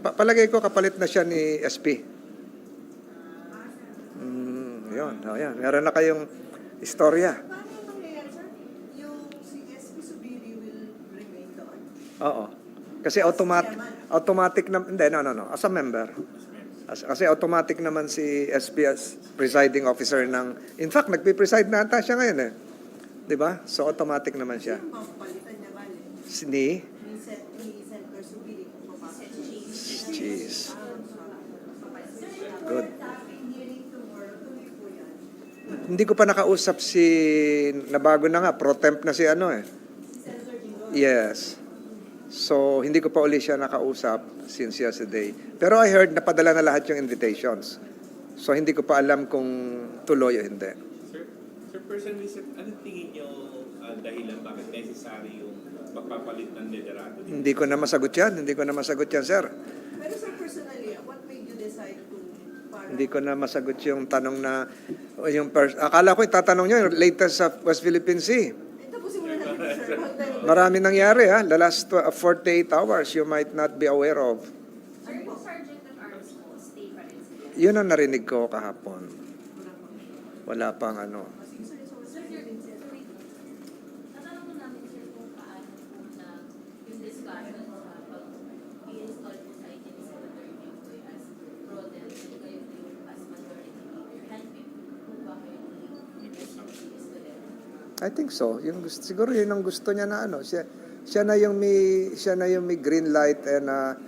Pa- palagay ko kapalit na siya ni SP. Mm, yun, oh, yan. Meron na kayong istorya. Paano mangyayari, sir? Yung si SP Subiri will remain doon? Oo. Kasi automatic automatic na hindi no no no as a member. As, kasi automatic naman si SP as presiding officer ng In fact, nagpi-preside na ata siya ngayon eh. 'Di ba? So automatic naman siya. Sino Subiri kung papasok. Jeez. Good. Hindi ko pa nakausap si nabago na nga pro temp na si ano eh. Yes. So, hindi ko pa uli siya nakausap since yesterday. Pero I heard napadala na lahat yung invitations. So, hindi ko pa alam kung tuloy o hindi. Sir, sir personally, sir, anong tingin niyo ah, dahilan bakit necessary yung pagpapalit ng liderato dito? Hindi ko na masagot yan. Hindi ko na masagot yan, sir. Pero sir, personally, what made you decide to para... Hindi ko na masagot yung tanong na yung pers- akala ko itatanong niyo yung latest sa West Philippine Sea. Eh, tapusin muna natin, sir. Hanggang- Marami nangyari ha. The last tw- uh, 48 hours you might not be aware of. Sir, yung Sergeant of Arms mo, stay pa rin sila. Yun ang narinig ko kahapon. Wala pang ano. Sir, your, sir, wait. Tatanong mo namin, sir, kung paano po na yung discussion sa pag i-install po sa itin ni Senator Jinggoy as pro tem and kayo po yung as majority leader. Handpick po ba kayo ni SUG Escudero? I think so. Yung gusto, siguro yun ang gusto niya na ano. Siya, siya na yung may siya na yung may green light and uh,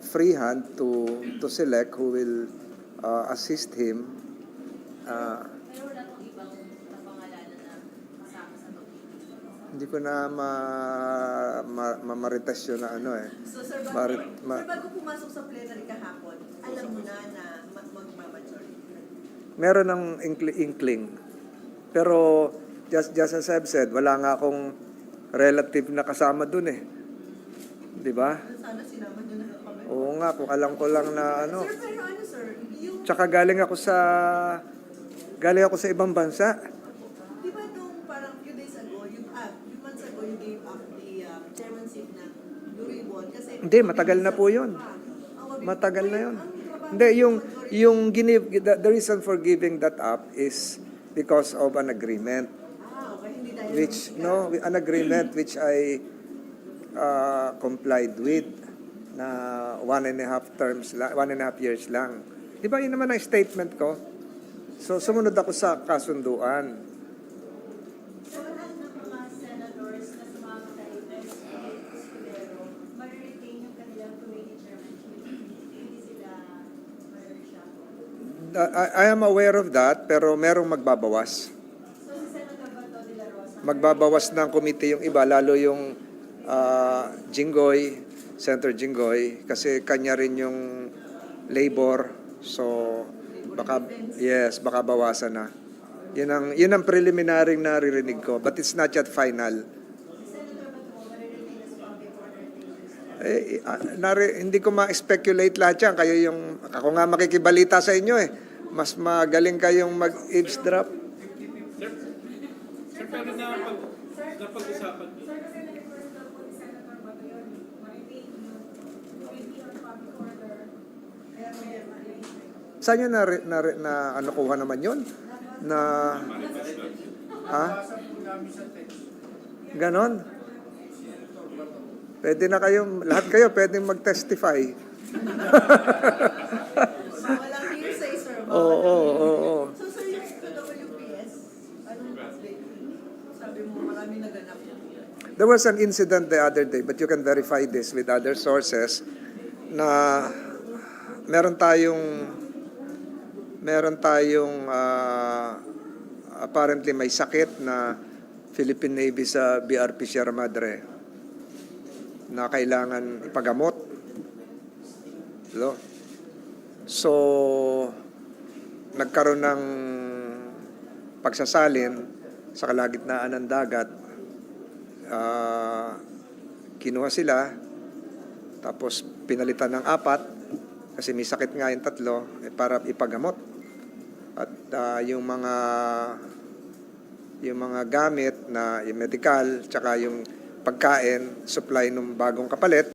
free hand to to select who will uh, assist him. Uh, Pero wala pong ibang napangalanan na kasama sa pagpipili. hindi ko na ma, ma, mamarites yun na ano eh. So, sir, bago, Marit- ma- sir, bago pumasok sa plenary kahapon, alam mo na na mag- magmamajority. meron ng inkli- inkling. Pero just, just as I've said, wala nga akong relative na kasama dun eh. Di ba? Sana sinama niyo na kami. Oo nga, kung alam ko lang na ano. Sir, pero ano, sir, yung... Tsaka galing ako sa galing ako sa ibang bansa. Di ba nung parang few days ago, yung, ah, few months ago, you gave up the um, chairmanship na Duribon kasi... Hindi, matagal na po yun. Matagal na yun. Hindi, ng yung yung give, the, the reason for giving that up is because of an agreement which no an agreement which I uh, complied with na one and a half terms lang, one and a half years lang. Di ba yun naman ang statement ko? So sumunod ako sa kasunduan. I, I am aware of that pero merong magbabawas. So si Senator Bato de la Rosa, Magbabawas ng committee yung iba lalo yung uh, Jinggoy, Senator Jinggoy kasi kanya rin yung labor. So baka yes, baka bawasan na. Yun ang yun ang preliminary na naririnig ko but it's not yet final. Eh, ah, nari, hindi ko ma-speculate lahat yan. Kayo yung, ako nga makikibalita sa inyo eh. Mas magaling kayong mag-eavesdrop. Sir, pero napag, napag-usapan niyo. Sir, kasi na-request daw po ni Senator Bato yun, yung committee on public order. Kaya may. Saan yun na, na, na ano kuha naman yun? Na, ha? Ganon? Pwede na kayong, lahat kayo pwedeng mag-testify. Walang hearsay, sir. Oo, oo, oo. So, sir, yung WPS, anong update? Sabi mo, marami naganap. There was an incident the other day, but you can verify this with other sources, na meron tayong meron tayong ah, apparently may sakit na Philippine Navy sa BRP Sierra Madre na kailangan ipagamot. No? So, nagkaroon ng pagsasalin sa kalagitnaan ng dagat Ah, kinuha sila, tapos pinalitan ng apat, kasi may sakit nga yung tatlo, eh, para ipagamot. At ah, yung mga yung mga gamit na yung medical, tsaka yung pagkain, supply ng bagong kapalit,